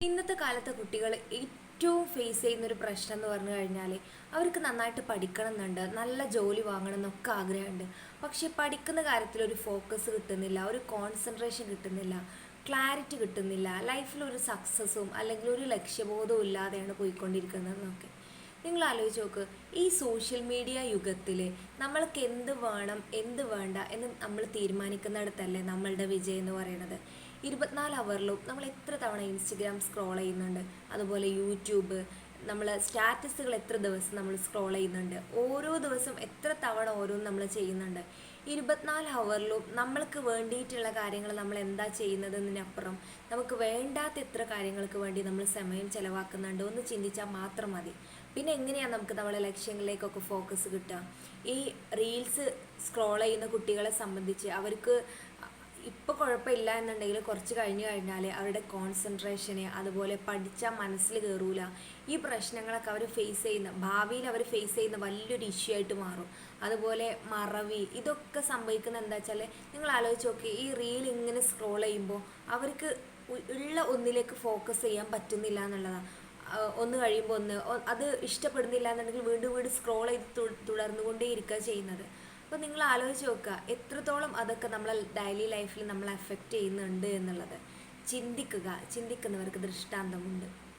ഇന്നത്തെ കാലത്തെ കുട്ടികൾ ഏറ്റവും ഫേസ് ചെയ്യുന്ന ഒരു പ്രശ്നം എന്ന് പറഞ്ഞു കഴിഞ്ഞാൽ അവർക്ക് നന്നായിട്ട് പഠിക്കണം എന്നുണ്ട്. നല്ല ജോലി വാങ്ങണം എന്നൊക്കെ ആഗ്രഹമുണ്ട്. പക്ഷെ പഠിക്കുന്ന കാര്യത്തിൽ ഒരു ഫോക്കസ് കിട്ടുന്നില്ല ഒരു കോൺസെൻട്രേഷൻ കിട്ടുന്നില്ല ക്ലാരിറ്റി കിട്ടുന്നില്ല ലൈഫിൽ ഒരു സക്സസ്സും അല്ലെങ്കിൽ ഒരു ലക്ഷ്യബോധവും ഇല്ലാതെയാണ് പോയിക്കൊണ്ടിരിക്കുന്നതെന്നൊക്കെ നിങ്ങൾ ആലോചിച്ച് നോക്ക് ഈ സോഷ്യൽ മീഡിയ യുഗത്തിൽ നമ്മൾക്ക് എന്ത് വേണം എന്ത് വേണ്ട എന്ന് നമ്മൾ തീരുമാനിക്കുന്നിടത്തല്ലേ നമ്മളുടെ വിജയം എന്ന് പറയുന്നത്? ഇരുപത്തിനാല് അവറിലും നമ്മൾ എത്ര തവണ ഇൻസ്റ്റഗ്രാം സ്ക്രോൾ ചെയ്യുന്നുണ്ട്? അതുപോലെ യൂട്യൂബ് നമ്മൾ സ്റ്റാറ്റസുകൾ എത്ര ദിവസം നമ്മൾ സ്ക്രോൾ ചെയ്യുന്നുണ്ട്? ഓരോ ദിവസം എത്ര തവണ ഓരോന്ന് നമ്മൾ ചെയ്യുന്നുണ്ട്? ഇരുപത്തിനാല് ഹവറിലും നമ്മൾക്ക് വേണ്ടിയിട്ടുള്ള കാര്യങ്ങൾ നമ്മൾ എന്താ ചെയ്യുന്നതെന്നതിനപ്പുറം നമുക്ക് വേണ്ടാത്ത എത്ര കാര്യങ്ങൾക്ക് വേണ്ടി നമ്മൾ സമയം ചിലവാക്കുന്നുണ്ട്? ഒന്ന് ചിന്തിച്ചാൽ മാത്രം മതി. പിന്നെ എങ്ങനെയാണ് നമുക്ക് നമ്മുടെ ലക്ഷ്യങ്ങളിലേക്കൊക്കെ ഫോക്കസ് കിട്ടുക? ഈ റീൽസ് സ്ക്രോൾ ചെയ്യുന്ന കുട്ടികളെ സംബന്ധിച്ച് അവർക്ക് ഇപ്പോൾ കുഴപ്പമില്ല എന്നുണ്ടെങ്കിൽ കുറച്ച് കഴിഞ്ഞ് കഴിഞ്ഞാൽ അവരുടെ കോൺസെൻട്രേഷന് അതുപോലെ പഠിച്ചാൽ മനസ്സിൽ കയറൂല ഈ പ്രശ്നങ്ങളൊക്കെ അവർ ഫേസ് ചെയ്യുന്ന ഭാവിയിൽ അവർ ഫേസ് ചെയ്യുന്ന വലിയൊരു ഇഷ്യൂ ആയിട്ട് മാറും. അതുപോലെ മറവി ഇതൊക്കെ സംഭവിക്കുന്ന എന്താ വെച്ചാൽ നിങ്ങൾ ആലോചിച്ച് നോക്കി ഈ റീൽ ഇങ്ങനെ സ്ക്രോൾ ചെയ്യുമ്പോൾ അവർക്ക് ഉള്ള ഒന്നിലേക്ക് ഫോക്കസ് ചെയ്യാൻ പറ്റുന്നില്ല എന്നുള്ളതാണ് ഒന്ന് കഴിയുമ്പോൾ ഒന്ന് അത് ഇഷ്ടപ്പെടുന്നില്ല എന്നുണ്ടെങ്കിൽ വീണ്ടും വീണ്ടും സ്ക്രോൾ ചെയ്ത് തുടർന്നുകൊണ്ടേ ഇരിക്കുക ചെയ്യുന്നത്. അപ്പോൾ നിങ്ങൾ ആലോചിച്ച് നോക്കുക എത്രത്തോളം അതൊക്കെ നമ്മളെ ഡെയിലി ലൈഫിൽ നമ്മളെ അഫക്റ്റ് ചെയ്യുന്നുണ്ട് എന്നുള്ളത്. ചിന്തിക്കുക ചിന്തിക്കുന്നവർക്ക് ദൃഷ്ടാന്തമുണ്ട്.